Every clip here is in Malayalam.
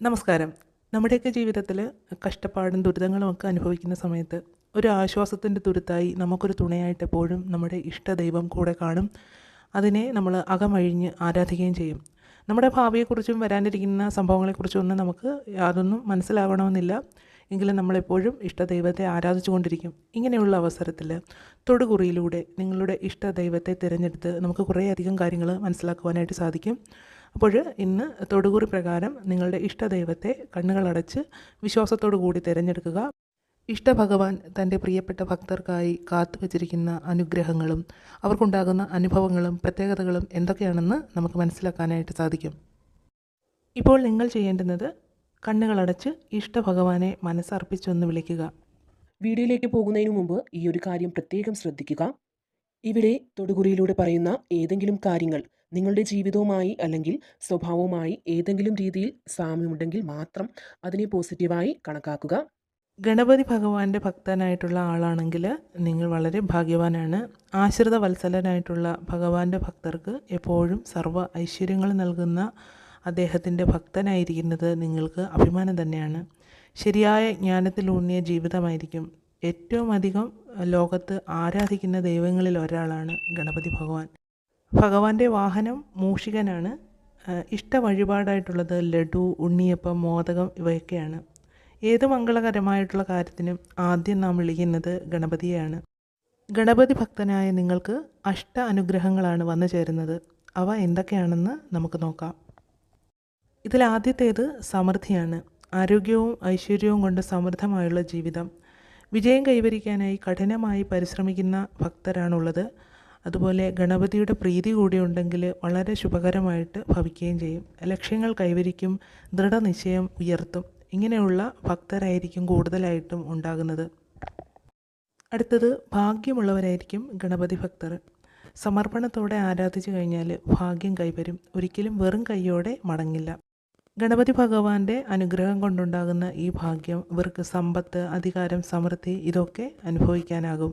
നമസ്കാരം. നമ്മുടെയൊക്കെ ജീവിതത്തിൽ കഷ്ടപ്പാടും ദുരിതങ്ങളും ഒക്കെ അനുഭവിക്കുന്ന സമയത്ത് ഒരു ആശ്വാസത്തിന്റെ തുരുത്തായി നമുക്കൊരു തുണയായിട്ട് എപ്പോഴും നമ്മുടെ ഇഷ്ടദൈവം കൂടെ കാണും. അതിനെ നമ്മൾ അകമഴിഞ്ഞ് ആരാധിക്കുകയും ചെയ്യും. നമ്മുടെ ഭാവിയെക്കുറിച്ചും വരാനിരിക്കുന്ന സംഭവങ്ങളെക്കുറിച്ചും ഒന്നും നമുക്ക് യാതൊന്നും മനസ്സിലാവണമെന്നില്ല. എങ്കിലും നമ്മളെപ്പോഴും ഇഷ്ടദൈവത്തെ ആരാധിച്ചുകൊണ്ടിരിക്കും. ഇങ്ങനെയുള്ള അവസരത്തിൽ തൊടുകുറിയിലൂടെ നിങ്ങളുടെ ഇഷ്ടദൈവത്തെ തിരഞ്ഞെടുത്ത് നമുക്ക് കുറേയധികം കാര്യങ്ങൾ മനസ്സിലാക്കുവാനായിട്ട് സാധിക്കും. അപ്പോൾ ഇന്ന് തൊടുകുറി പ്രകാരം നിങ്ങളുടെ ഇഷ്ടദൈവത്തെ കണ്ണുകളടച്ച് വിശ്വാസത്തോടു കൂടി തിരഞ്ഞെടുക്കുക. ഇഷ്ടഭഗവാൻ തന്റെ പ്രിയപ്പെട്ട ഭക്തർക്കായി കാത്തു വച്ചിരിക്കുന്ന അനുഗ്രഹങ്ങളും അവർക്കുണ്ടാകുന്ന അനുഭവങ്ങളും പ്രത്യേകതകളും എന്തൊക്കെയാണെന്ന് നമുക്ക് മനസ്സിലാക്കാനായിട്ട് സാധിക്കും. ഇപ്പോൾ നിങ്ങൾ ചെയ്യേണ്ടുന്നത് കണ്ണുകളടച്ച് ഇഷ്ടഭഗവാനെ മനസ്സർപ്പിച്ചൊന്ന് വിളിക്കുക. വീഡിയോയിലേക്ക് പോകുന്നതിന് മുമ്പ് ഈ ഒരു കാര്യം പ്രത്യേകം ശ്രദ്ധിക്കുക. ഇവിടെ തൊടുകുറിയിലൂടെ പറയുന്ന ഏതെങ്കിലും കാര്യങ്ങൾ നിങ്ങളുടെ ജീവിതവുമായി അല്ലെങ്കിൽ സ്വഭാവവുമായി ഏതെങ്കിലും രീതിയിൽ സാമ്യമുണ്ടെങ്കിൽ മാത്രം അതിനെ പോസിറ്റീവായി കണക്കാക്കുക. ഗണപതി ഭഗവാന്റെ ഭക്തനായിട്ടുള്ള ആളാണെങ്കിൽ നിങ്ങൾ വളരെ ഭാഗ്യവാനാണ്. ആശ്രിത വത്സലനായിട്ടുള്ള ഭഗവാന്റെ ഭക്തർക്ക് എപ്പോഴും സർവ ഐശ്വര്യങ്ങൾ നൽകുന്ന അദ്ദേഹത്തിന്റെ ഭക്തനായിരിക്കുന്നത് നിങ്ങൾക്ക് അഭിമാനം തന്നെയാണ്. ശരിയായ ജ്ഞാനത്തിലൂന്നിയ ജീവിതമായിരിക്കും. ഏറ്റവും അധികം ലോകത്ത് ആരാധിക്കുന്ന ദൈവങ്ങളിൽ ഒരാളാണ് ഗണപതി ഭഗവാൻ. ഭഗവാന്റെ വാഹനം മൂഷികനാണ്. ഇഷ്ട വഴിപാടായിട്ടുള്ളത് ലഡു ഉണ്ണിയപ്പം മോദകം ഇവയൊക്കെയാണ്. ഏത് മംഗളകരമായിട്ടുള്ള കാര്യത്തിനും ആദ്യം നാം വിളിക്കുന്നത് ഗണപതിയെയാണ്. ഗണപതി ഭക്തനായ നിങ്ങൾക്ക് അഷ്ട അനുഗ്രഹങ്ങളാണ് വന്നു ചേരുന്നത്. അവ എന്തൊക്കെയാണെന്ന് നമുക്ക് നോക്കാം. ഇതിൽ ഇതിലാദ്യത്തേത് സമൃദ്ധിയാണ്. ആരോഗ്യവും ഐശ്വര്യവും കൊണ്ട് സമൃദ്ധമായുള്ള ജീവിതം. വിജയം കൈവരിക്കാനായി കഠിനമായി പരിശ്രമിക്കുന്ന ഭക്തരാണുള്ളത്. അതുപോലെ ഗണപതിയുടെ പ്രീതി കൂടി ഉണ്ടെങ്കിൽ വളരെ ശുഭകരമായിട്ട് ഭവിക്കുകയും ചെയ്യും. ലക്ഷ്യങ്ങൾ കൈവരിക്കും ദൃഢനിശ്ചയം ഉയർത്തും. ഇങ്ങനെയുള്ള ഭക്തരായിരിക്കും കൂടുതലായിട്ടും ഉണ്ടാകുന്നത്. അടുത്തത് ഭാഗ്യമുള്ളവരായിരിക്കും ഗണപതി ഭക്തർ. സമർപ്പണത്തോടെ ആരാധിച്ചു കഴിഞ്ഞാൽ ഭാഗ്യം കൈവരും. ഒരിക്കലും വെറും കൈയോടെ മടങ്ങില്ല. ഗണപതി ഭഗവാന്റെ അനുഗ്രഹം കൊണ്ടുണ്ടാകുന്ന ഈ ഭാഗ്യം ഇവർക്ക് സമ്പത്ത് അധികാരം സമൃദ്ധി ഇതൊക്കെ അനുഭവിക്കാനാകും.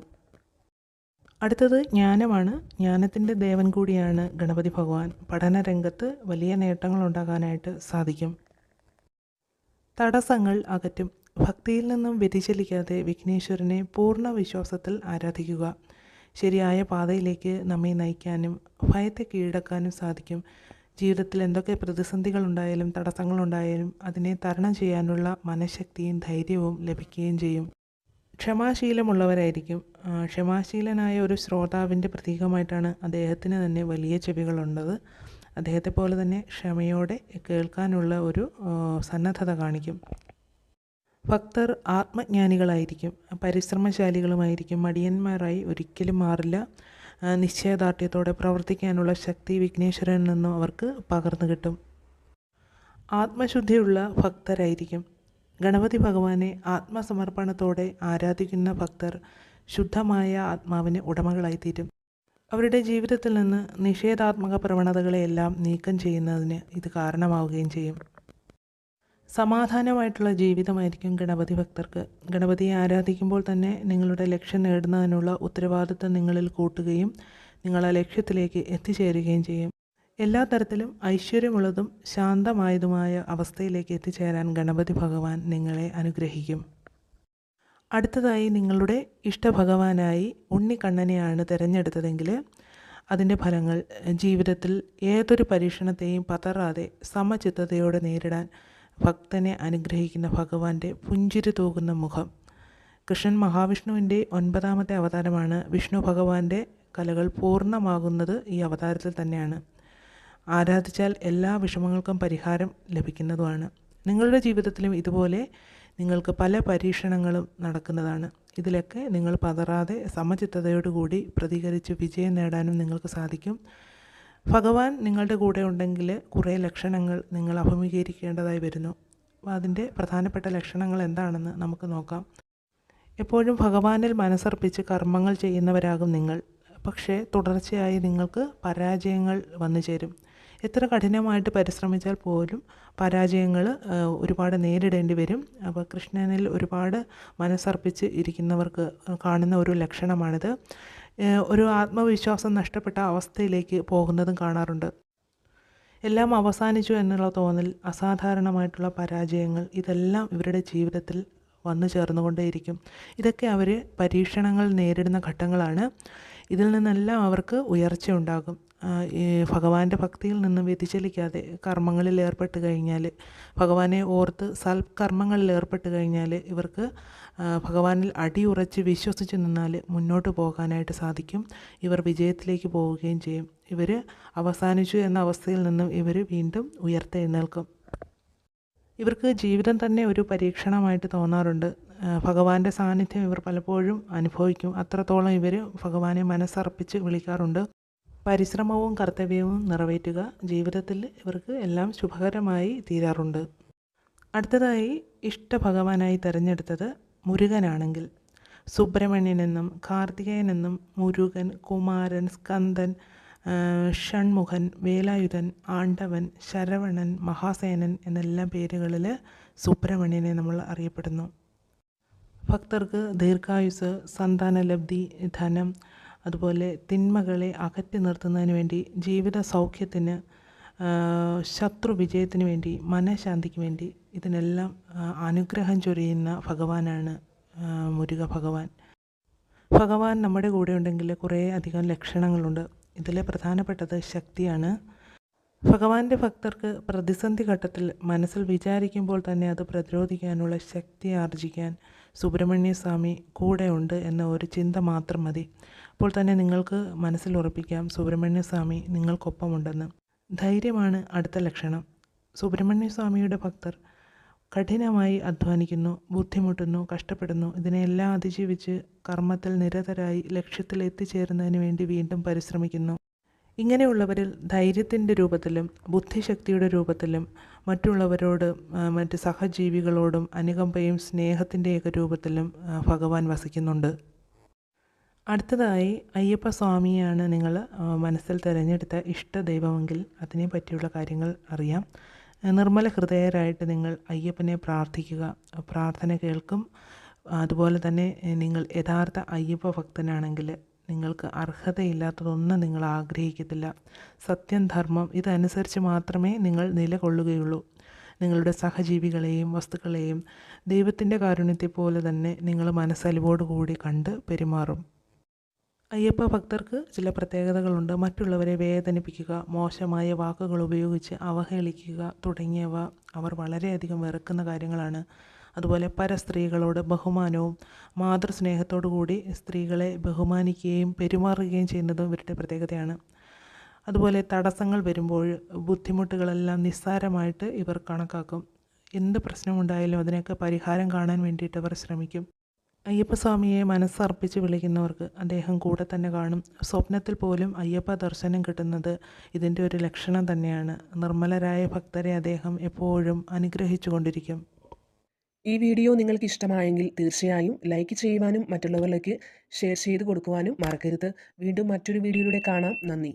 അടുത്തത് ജ്ഞാനമാണ്. ജ്ഞാനത്തിന്റെ ദേവൻ കൂടിയാണ് ഗണപതി ഭഗവാൻ. പഠന രംഗത്ത് വലിയ നേട്ടങ്ങൾ ഉണ്ടാകാനായിട്ട് സാധിക്കും. തടസ്സങ്ങൾ അകറ്റും. ഭക്തിയിൽ നിന്നും വ്യതിചലിക്കാതെ വിഘ്നേശ്വരനെ പൂർണ വിശ്വാസത്തിൽ ആരാധിക്കുക. ശരിയായ പാതയിലേക്ക് നമ്മെ നയിക്കാനും ഭയത്തെ കീഴടക്കാനും സാധിക്കും. ജീവിതത്തിൽ എന്തൊക്കെ പ്രതിസന്ധികളുണ്ടായാലും തടസ്സങ്ങളുണ്ടായാലും അതിനെ തരണം ചെയ്യാനുള്ള മനഃശക്തിയും ധൈര്യവും ലഭിക്കുകയും ചെയ്യും. ക്ഷമാശീലമുള്ളവരായിരിക്കും. ക്ഷമാശീലനായ ഒരു ശ്രോതാവിന്റെ പ്രതീകമായിട്ടാണ് അദ്ദേഹത്തിന് തന്നെ വലിയ ചെവികളുണ്ടത് അദ്ദേഹത്തെ പോലെ തന്നെ ക്ഷമയോടെ കേൾക്കാനുള്ള ഒരു സന്നദ്ധത കാണിക്കും. ഭക്തർ ആത്മജ്ഞാനികളായിരിക്കും പരിശ്രമശാലികളുമായിരിക്കും മടിയന്മാരായി ഒരിക്കലും മാറില്ല. നിശ്ചയദാർഢ്യത്തോടെ പ്രവർത്തിക്കാനുള്ള ശക്തി വിഘ്നേശ്വരനിൽ നിന്നും അവർക്ക് പകർന്നു കിട്ടും. ആത്മശുദ്ധിയുള്ള ഭക്തരായിരിക്കും. ഗണപതി ഭഗവാനെ ആത്മസമർപ്പണത്തോടെ ആരാധിക്കുന്ന ഭക്തർ ശുദ്ധമായ ആത്മാവിന് ഉടമകളായിത്തീരും. അവരുടെ ജീവിതത്തിൽ നിന്ന് നിഷേധാത്മക പ്രവണതകളെയെല്ലാം നീക്കം ചെയ്യുന്നതിന് ഇത് കാരണമാവുകയും ചെയ്യും. സമാധാനമായിട്ടുള്ള ജീവിതമായിരിക്കും ഗണപതി ഭക്തർക്ക്. ഗണപതിയെ ആരാധിക്കുമ്പോൾ തന്നെ നിങ്ങളുടെ ലക്ഷ്യം നേടുന്നതിനുള്ള ഉത്തരവാദിത്വം നിങ്ങളിൽ കൂട്ടുകയും നിങ്ങൾ ആ ലക്ഷ്യത്തിലേക്ക് എത്തിച്ചേരുകയും ചെയ്യും. എല്ലാ തരത്തിലും ഐശ്വര്യമുള്ളതും ശാന്തമായതുമായ അവസ്ഥയിലേക്ക് എത്തിച്ചേരാൻ ഗണപതി ഭഗവാൻ നിങ്ങളെ അനുഗ്രഹിക്കും. അടുത്തതായി നിങ്ങളുടെ ഇഷ്ടഭഗവാനായി ഉണ്ണിക്കണ്ണനെയാണ് തിരഞ്ഞെടുത്തതെങ്കിൽ അതിന്റെ ഫലങ്ങൾ ജീവിതത്തിൽ ഏതൊരു പരീക്ഷണത്തെയും പതറാതെ സമചിത്തതയോടെ നേരിടാൻ ഭക്തനെ അനുഗ്രഹിക്കുന്ന ഭഗവാന്റെ പുഞ്ചിരി തൂകുന്ന മുഖം. കൃഷ്ണൻ മഹാവിഷ്ണുവിന്റെ ഒൻപതാമത്തെ അവതാരമാണ്. വിഷ്ണു ഭഗവാന്റെ കലകൾ പൂർണമാകുന്നത് ഈ അവതാരത്തിൽ തന്നെയാണ്. ആരാധിച്ചാൽ എല്ലാ വിഷമങ്ങൾക്കും പരിഹാരം ലഭിക്കുന്നതുമാണ്. നിങ്ങളുടെ ജീവിതത്തിലും ഇതുപോലെ നിങ്ങൾക്ക് പല പരീക്ഷണങ്ങളും നടക്കുന്നതാണ്. ഇതിലൊക്കെ നിങ്ങൾ പതറാതെ സമചിത്തതയോടുകൂടി പ്രതികരിച്ച് വിജയം നേടാനും നിങ്ങൾക്ക് സാധിക്കും. ഭഗവാൻ നിങ്ങളുടെ കൂടെ ഉണ്ടെങ്കിൽ കുറേ ലക്ഷണങ്ങൾ നിങ്ങൾ അഭിമുഖീകരിക്കേണ്ടതായി വരുന്നു. അതിന്റെ പ്രധാനപ്പെട്ട ലക്ഷണങ്ങൾ എന്താണെന്ന് നമുക്ക് നോക്കാം. എപ്പോഴും ഭഗവാനിൽ മനസ്സർപ്പിച്ച് കർമ്മങ്ങൾ ചെയ്യുന്നവരാകും നിങ്ങൾ. പക്ഷേ തുടർച്ചയായി നിങ്ങൾക്ക് പരാജയങ്ങൾ വന്നു ചേരും എത്ര കഠിനമായിട്ട് പരിശ്രമിച്ചാൽ പോലും പരാജയങ്ങൾ ഒരുപാട് നേരിടേണ്ടി വരും. അപ്പോൾ കൃഷ്ണനിൽ ഒരുപാട് മനസ്സർപ്പിച്ച് ഇരിക്കുന്നവർക്ക് കാണുന്ന ഒരു ലക്ഷണമാണിത്. ഒരു ആത്മവിശ്വാസം നഷ്ടപ്പെട്ട അവസ്ഥയിലേക്ക് പോകുന്നതും കാണാറുണ്ട്. എല്ലാം അവസാനിച്ചു എന്നുള്ള തോന്നൽ അസാധാരണമായിട്ടുള്ള പരാജയങ്ങൾ ഇതെല്ലാം ഇവരുടെ ജീവിതത്തിൽ വന്നു ചേർന്നുകൊണ്ടേയിരിക്കും. ഇതൊക്കെ അവർ പരീക്ഷണങ്ങൾ നേരിടുന്ന ഘട്ടങ്ങളാണ്. ഇതിൽ നിന്നെല്ലാം അവർക്ക് ഉയർച്ച ഉണ്ടാകും ഈ ഭഗവാന്റെ ഭക്തിയിൽ നിന്ന് വ്യതിചലിക്കാതെ കർമ്മങ്ങളിൽ ഏർപ്പെട്ട് കഴിഞ്ഞാൽ ഭഗവാനെ ഓർത്ത് സൽക്കർമ്മങ്ങളിൽ ഏർപ്പെട്ട് കഴിഞ്ഞാൽ ഇവർക്ക് ഭഗവാനിൽ അടിയുറച്ച് വിശ്വസിച്ച് നിന്നാൽ മുന്നോട്ട് പോകാനായിട്ട് സാധിക്കും. ഇവർ വിജയത്തിലേക്ക് പോവുകയും ചെയ്യും. ഇവർ അവസാനിച്ചു എന്ന അവസ്ഥയിൽ നിന്നും ഇവർ വീണ്ടും ഉയർത്തെഴുന്നേൽക്കും ഇവർക്ക് ജീവിതം തന്നെ ഒരു പരീക്ഷണമായിട്ട് തോന്നാറുണ്ട്. ഭഗവാന്റെ സാന്നിധ്യം ഇവർ പലപ്പോഴും അനുഭവിക്കും. അത്രത്തോളം ഇവർ ഭഗവാനെ മനസ്സർപ്പിച്ച് വിളിക്കാറുണ്ട്. പരിശ്രമവും കർത്തവ്യവും നിറവേറ്റുക ജീവിതത്തിൽ ഇവർക്ക് എല്ലാം ശുഭകരമായി തീരാറുണ്ട്. അടുത്തതായി ഇഷ്ടഭഗവാനായി തിരഞ്ഞെടുത്തത് മുരുകനാണെങ്കിൽ. സുബ്രഹ്മണ്യനെന്നും കാർത്തികേയനെന്നും മുരുകൻ കുമാരൻ സ്കന്ദൻ ഷൺമുഖൻ വേലായുധൻ ആണ്ടവൻ ശരവണൻ മഹാസേനൻ എന്നെല്ലാം പേരുകളിൽ സുബ്രഹ്മണ്യനെ നമ്മൾ അറിയപ്പെടുന്നു. ഭക്തർക്ക് ദീർഘായുസ് സന്താനലബ്ധി ധനം അതുപോലെ തിന്മകളെ അകറ്റി നിർത്തുന്നതിന് വേണ്ടി ജീവിത സൗഖ്യത്തിന് ശത്രു വിജയത്തിന് വേണ്ടി മനഃശാന്തിക്ക് വേണ്ടി ഇതിനെല്ലാം അനുഗ്രഹം ചൊരിയുന്ന ഭഗവാനാണ് മുരുക ഭഗവാൻ. ഭഗവാൻ നമ്മുടെ കൂടെ ഉണ്ടെങ്കിൽ കുറേ അധികം ലക്ഷണങ്ങളുണ്ട്. ഇതിലെ പ്രധാനപ്പെട്ടത് ശക്തിയാണ് ഭഗവാന്റെ ഭക്തർക്ക് പ്രതിസന്ധി ഘട്ടത്തിൽ മനസ്സിൽ വിചാരിക്കുമ്പോൾ തന്നെ അത് പ്രതിരോധിക്കാനുള്ള ശക്തി ആർജിക്കാൻ സുബ്രഹ്മണ്യ സ്വാമി കൂടെ ഉണ്ട് എന്ന ഒരു ചിന്ത മാത്രം മതി. അപ്പോൾ തന്നെ നിങ്ങൾക്ക് മനസ്സിൽ ഉറപ്പിക്കാം സുബ്രഹ്മണ്യ സ്വാമി നിങ്ങൾക്കൊപ്പമുണ്ടെന്ന്. ധൈര്യമാണ് അടുത്ത ലക്ഷണം. സുബ്രഹ്മണ്യ സ്വാമിയുടെ ഭക്തർ കഠിനമായി അധ്വാനിക്കുന്നു ബുദ്ധിമുട്ടുന്നു കഷ്ടപ്പെടുന്നു. ഇതിനെല്ലാം അതിജീവിച്ച് കർമ്മത്തിൽ നിരതരായി ലക്ഷ്യത്തിൽ എത്തിച്ചേരുന്നതിന് വേണ്ടി വീണ്ടും പരിശ്രമിക്കുന്നു. ഇങ്ങനെയുള്ളവരിൽ ധൈര്യത്തിന്റെ രൂപത്തിലും ബുദ്ധിശക്തിയുടെ രൂപത്തിലും മറ്റുള്ളവരോട് മറ്റ് സഹജീവികളോടും അനുകമ്പയും സ്നേഹത്തിന്റെയൊക്കെ രൂപത്തിലും ഭഗവാൻ വസിക്കുന്നുണ്ട്. അടുത്തതായി അയ്യപ്പ സ്വാമിയാണ് നിങ്ങൾ മനസ്സിൽ തിരഞ്ഞെടുത്ത ഇഷ്ടദൈവമെങ്കിൽ അതിനെ പറ്റിയുള്ള കാര്യങ്ങൾ അറിയാം. നിർമ്മല ഹൃദയരായിട്ട് നിങ്ങൾ അയ്യപ്പനെ പ്രാർത്ഥിക്കുക പ്രാർത്ഥന കേൾക്കും. അതുപോലെ തന്നെ നിങ്ങൾ യഥാർത്ഥ അയ്യപ്പ ഭക്തനാണെങ്കിൽ നിങ്ങൾക്ക് അർഹതയില്ലാത്തതൊന്നും നിങ്ങൾ ആഗ്രഹിക്കത്തില്ല. സത്യം ധർമ്മം ഇതനുസരിച്ച് മാത്രമേ നിങ്ങൾ നിലകൊള്ളുകയുള്ളൂ. നിങ്ങളുടെ സഹജീവികളെയും വസ്തുക്കളെയും ദൈവത്തിന്റെ കാരുണ്യത്തെ പോലെ തന്നെ നിങ്ങൾ മനസ്സലിവോടുകൂടി കണ്ട് പെരുമാറും. അയ്യപ്പ ഭക്തർക്ക് ചില പ്രത്യേകതകളുണ്ട്. മറ്റുള്ളവരെ വേദനിപ്പിക്കുക മോശമായ വാക്കുകൾ ഉപയോഗിച്ച് അവഹേളിക്കുക തുടങ്ങിയവ അവർ വളരെയധികം വെറുക്കുന്ന കാര്യങ്ങളാണ്. അതുപോലെ പരസ്ത്രീകളോട് ബഹുമാനവും മാതൃസ്നേഹത്തോടു കൂടി സ്ത്രീകളെ ബഹുമാനിക്കുകയും പെരുമാറുകയും ചെയ്യുന്നതും ഇവരുടെ പ്രത്യേകതയാണ്. അതുപോലെ തടസ്സങ്ങൾ വരുമ്പോൾ ബുദ്ധിമുട്ടുകളെല്ലാം നിസ്സാരമായിട്ട് ഇവർ കണക്കാക്കും. എന്ത് പ്രശ്നമുണ്ടായാലും അതിനൊക്കെ പരിഹാരം കാണാൻ വേണ്ടിയിട്ട് അവർ ശ്രമിക്കും. അയ്യപ്പസ്വാമിയെ മനസ്സർപ്പിച്ച് വിളിക്കുന്നവർക്ക് അദ്ദേഹം കൂടെ തന്നെ കാണും. സ്വപ്നത്തിൽ പോലും അയ്യപ്പ ദർശനം കിട്ടുന്നത് ഇതിന്റെ ഒരു ലക്ഷണം തന്നെയാണ്. നിർമ്മലരായ ഭക്തരെ അദ്ദേഹം എപ്പോഴും അനുഗ്രഹിച്ചു കൊണ്ടിരിക്കും ഈ വീഡിയോ നിങ്ങൾക്ക് ഇഷ്ടമായെങ്കിൽ തീർച്ചയായും ലൈക്ക് ചെയ്യുവാനും മറ്റുള്ളവരിലേക്ക് ഷെയർ ചെയ്ത് കൊടുക്കുവാനും മറക്കരുത്. വീണ്ടും മറ്റൊരു വീഡിയോയിലൂടെ കാണാം. നന്ദി.